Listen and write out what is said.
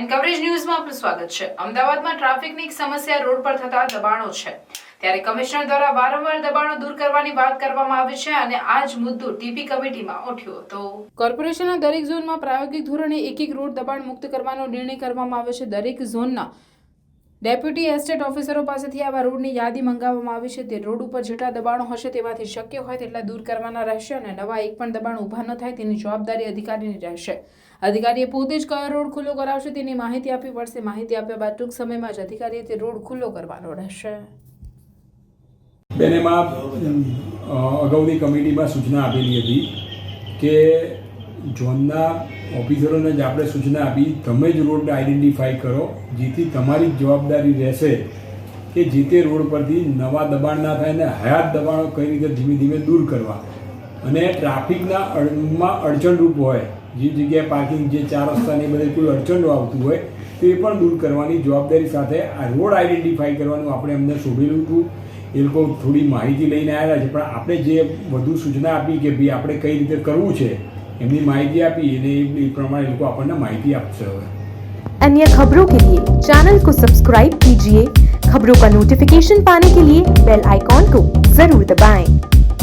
Hybrid ન્યૂઝમાં આપનું સ્વાગત છે. અમદાવાદમાં ટ્રાફિકની એક સમસ્યા રોડ પર થતા દબાણો છે. ત્યારે કમિશનર દ્વારા વારંવાર દબાણો દૂર કરવાની વાત કરવામાં આવી છે અને આ જ મુદ્દો ટીપી કમિટીમાં ઉઠ્યો હતો. કોર્પોરેશનના દરેક ઝોનમાં પ્રાયોગિક ધોરણે એક એક રોડ દબાણ મુક્ત કરવાનો નિર્ણય કરવામાં આવ્યો છે. દરેક ઝોનના ડેપ્યુટી એસ્ટેટ ઓફિસરો પાસેથી આવા રોડની યાદી મંગાવવામાં આવી છે. તે રોડ ઉપર જેટલા દબાણો હશે તેમાંથી શક્ય હોય તેટલા દૂર કરવાના રહેશે અને નવા એક પણ દબાણ ઊભા ન થાય તેની જવાબદારી અધિકારીની રહેશે. અધિકારીએ પોતે જ કયો રોડ ખુલ્લો કરાવશે તેની માહિતી આપવી પડશે. માહિતી આપ્યા બાદ ટૂંક સમયમાં જ અધિકારીએ તે રોડ ખુલ્લો કરવાનો રહેશે. બેન, એમાં અગાઉની કમિટીમાં સૂચના આપેલી હતી કે ઝોનના ઓફિસરોને જ આપણે સૂચના આપી, તમે જ રોડ આઈડેન્ટિફાઈ કરો, જેથી તમારી જવાબદારી રહેશે કે જે તે રોડ પરથી નવા દબાણ ના થાય અને હયાત દબાણો કઈ રીતે ધીમે ધીમે દૂર કરવા. અને ટ્રાફિકના અડમાં અડચણરૂપ હોય, જે જગ્યાએ પાર્કિંગ, જે ચાર રસ્તાની બધે કોઈ અડચણો આવતું હોય, તો પણ દૂર કરવાની જવાબદારી સાથે આ રોડ આઈડેન્ટિફાઈ કરવાનું આપણે એમને શોભેલું હતું. એ લોકો થોડી માહિતી લઈને આવ્યા છે, પણ આપણે જે વધુ સૂચના આપી કે ભાઈ આપણે કઈ રીતે કરવું છે એમની માહિતી આપી અને એ એ પ્રમાણે એ લોકો આપણને માહિતી આપશે હવે अन्य खबरों के लिए चैनल को सब्सक्राइब कीजिए खबरों का नोटिफिकेशन पाने के लिए बेल आइकॉन को जरूर दबाएं।